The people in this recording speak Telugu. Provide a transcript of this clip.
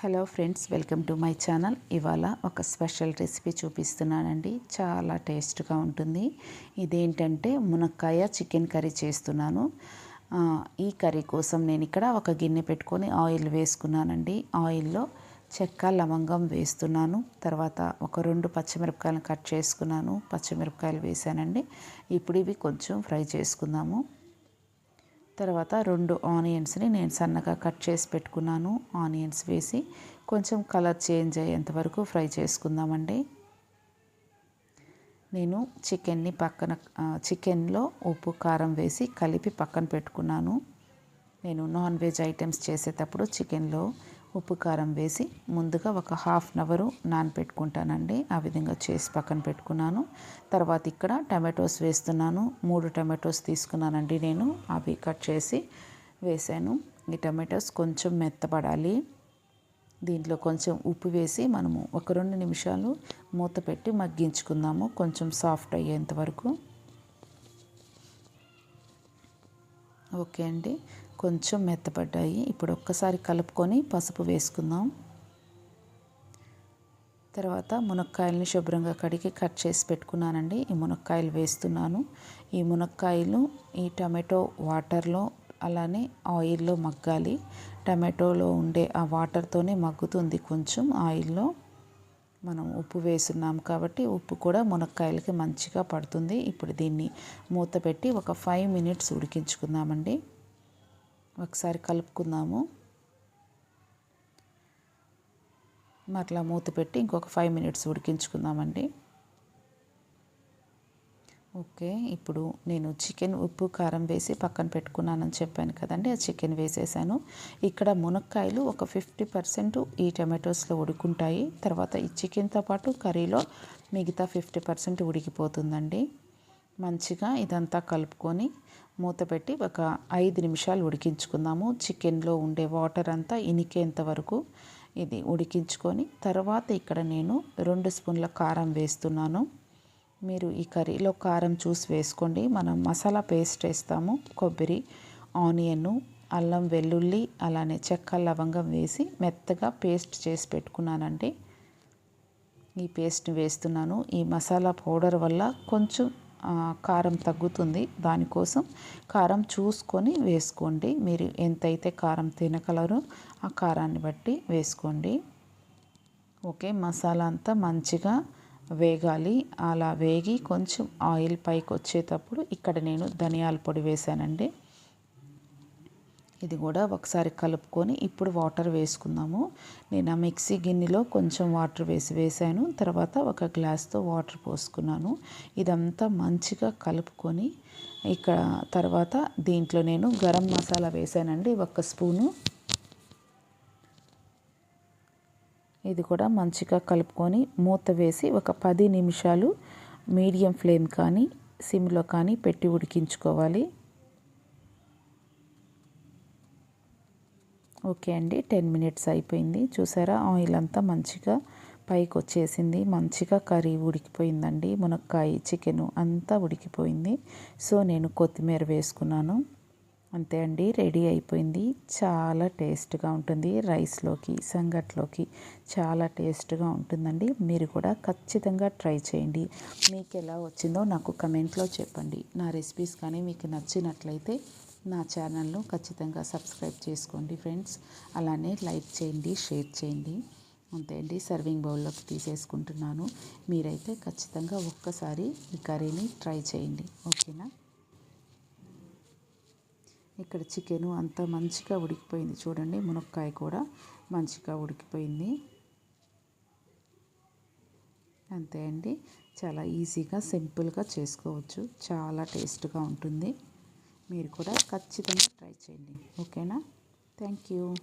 Hello friends welcome to my channel. ఇవాళ ఒక స్పెషల్ రెసిపీ చూపిస్తున్నానండి. చాలా టేస్ట్గా ఉంటుంది. ఇదేంటంటే మునక్కాయ చికెన్ కర్రీ చేస్తున్నాను. ఈ కర్రీ కోసం నేను ఇక్కడ ఒక గిన్నె పెట్టుకొని ఆయిల్ వేసుకున్నానండి. ఆయిల్లో చెక్క లవంగం వేస్తున్నాను. తర్వాత ఒక రెండు పచ్చిమిరపకాయలు కట్ చేసుకున్నాను. పచ్చిమిరపకాయలు వేసానండి. ఇప్పుడు ఇవి కొంచెం ఫ్రై చేసుకుందాము. తర్వాత రెండు ఆనియన్స్ని నేను సన్నగా కట్ చేసి పెట్టుకున్నాను. ఆనియన్స్ వేసి కొంచెం కలర్ చేంజ్ అయ్యేంత వరకు ఫ్రై చేసుకుందామండి. నేను చికెన్ని పక్కన చికెన్లో ఉప్పు కారం వేసి కలిపి పక్కన పెట్టుకున్నాను. నేను నాన్ వెజ్ ఐటమ్స్ చేసేటప్పుడు చికెన్లో ఉప్పు కారం వేసి ముందుగా ఒక హాఫ్ అన్ అవరు నానపెట్టుకుంటానండి. ఆ విధంగా చేసి పక్కన పెట్టుకున్నాను. తర్వాత ఇక్కడ టమాటోస్ వేస్తున్నాను. మూడు టమాటోస్ తీసుకున్నానండి నేను. అవి కట్ చేసి వేసాను. ఈ టమాటోస్ కొంచెం మెత్తపడాలి. దీంట్లో కొంచెం ఉప్పు వేసి మనము ఒక రెండు నిమిషాలు మూత పెట్టి మగ్గించుకుందాము. కొంచెం సాఫ్ట్ అయ్యేంత వరకు. ఓకే అండి. కొంచెం మెత్తపడ్డాయి. ఇప్పుడు ఒక్కసారి కలుపుకొని పసుపు వేసుకుందాం. తర్వాత మునక్కాయలని శుభ్రంగా కడిగి కట్ చేసి పెట్టుకున్నానండి. ఈ మునక్కాయలు వేస్తున్నాను. ఈ మునక్కాయలు ఈ టమాటో వాటర్లో అలానే ఆయిల్లో మగ్గాలి. టమాటోలో ఉండే ఆ వాటర్తోనే మగ్గుతుంది కొంచెం ఆయిల్లో. మనం ఉప్పు వేస్తున్నాం కాబట్టి ఉప్పు కూడా మునక్కాయలకి మంచిగా పడుతుంది. ఇప్పుడు దీన్ని మూత పెట్టి ఒక ఫైవ్ మినిట్స్ ఉడికించుకుందామండి. ఒకసారి కలుపుకుందాము. మరలా మూత పెట్టి ఇంకొక ఫైవ్ మినిట్స్ ఉడికించుకుందామండి. ఓకే ఇప్పుడు నేను చికెన్ ఉప్పు కారం వేసి పక్కన పెట్టుకున్నానని చెప్పాను కదండి ఆ చికెన్ వేసేసాను. ఇక్కడ మునక్కాయలు ఒక ఫిఫ్టీ పర్సెంట్ ఈ టమాటోస్లో ఉడుకుంటాయి. తర్వాత ఈ చికెన్తో పాటు కర్రీలో మిగతా ఫిఫ్టీ పర్సెంట్ ఉడికిపోతుందండి. మంచిగా ఇదంతా కలుపుకొని మూత పెట్టి ఒక ఐదు నిమిషాలు ఉడికించుకుందాము. చికెన్లో ఉండే వాటర్ అంతా ఇనికేంత వరకు ఇది ఉడికించుకొని తర్వాత ఇక్కడ నేను రెండు స్పూన్ల కారం వేస్తున్నాను. మీరు ఈ కర్రీలో కారం చూసి వేసుకోండి. మనం మసాలా పేస్ట్ వేస్తాము. కొబ్బరి ఆనియన్ అల్లం వెల్లుల్లి అలానే చెక్క లవంగం వేసి మెత్తగా పేస్ట్ చేసి పెట్టుకున్నానండి. ఈ పేస్ట్ని వేస్తున్నాను. ఈ మసాలా పౌడర్ వల్ల కొంచెం కారం తగ్గుతుంది. దానికోసం కారం చూసుకొని వేసుకోండి. మీరు ఎంతైతే కారం తినగలరో ఆ కారాన్ని బట్టి వేసుకోండి. ఓకే మసాలా అంతా మంచిగా వేగాలి. అలా వేగి కొంచెం ఆయిల్ పైకి వచ్చేటప్పుడు ఇక్కడ నేను ధనియాల పొడి వేసానండి ఇది కూడా ఒకసారి కలుపుకొని ఇప్పుడు వాటర్ వేసుకుందాము. నేను ఆ మిక్సీ గిన్నెలో కొంచెం వాటర్ వేసి వేసాను తర్వాత ఒక గ్లాస్తో వాటర్ పోసుకున్నాను. ఇదంతా మంచిగా కలుపుకొని ఇక్కడ తర్వాత దీంట్లో నేను గరం మసాలా వేసానండి ఒక స్పూను. ఇది కూడా మంచిగా కలుపుకొని మూత వేసి ఒక పది నిమిషాలు మీడియం ఫ్లేమ్ కానీ సిమ్లో కానీ పెట్టి ఉడికించుకోవాలి. ఓకే అండి టెన్ మినిట్స్ అయిపోయింది. చూసారా ఆయిల్ అంతా మంచిగా పైకి వచ్చేసింది. మంచిగా కర్రీ ఉడికిపోయిందండి. మునక్కాయ చికెను అంతా ఉడికిపోయింది. సో నేను కొత్తిమీర వేసుకున్నాను. అంతే అండి రెడీ అయిపోయింది. చాలా టేస్ట్గా ఉంటుంది రైస్లోకి సంగట్లోకి. చాలా టేస్ట్గా ఉంటుందండి. మీరు కూడా ఖచ్చితంగా ట్రై చేయండి. మీకు ఎలా వచ్చిందో నాకు కమెంట్లో చెప్పండి. నా రెసిపీస్ కానీ మీకు నచ్చినట్లయితే నా ఛానల్ను ఖచ్చితంగా సబ్స్క్రైబ్ చేసుకోండి ఫ్రెండ్స్. అలానే లైక్ చేయండి షేర్ చేయండి. అంతే అండి సర్వింగ్ బౌల్లోకి తీసేసుకుంటున్నాను. మీరైతే ఖచ్చితంగా ఒక్కసారి ఈ కర్రీని ట్రై చేయండి. ఓకేనా? ఇక్కడ చికెను అంతా మంచిగా ఉడికిపోయింది చూడండి మునక్కాయ కూడా మంచిగా ఉడికిపోయింది. అంతే అండి. చాలా ఈజీగా సింపుల్గా చేసుకోవచ్చు. చాలా టేస్ట్గా ఉంటుంది. మీరు కూడా ఖచ్చితంగా ట్రై చేయండి. ఓకేనా? Thank you.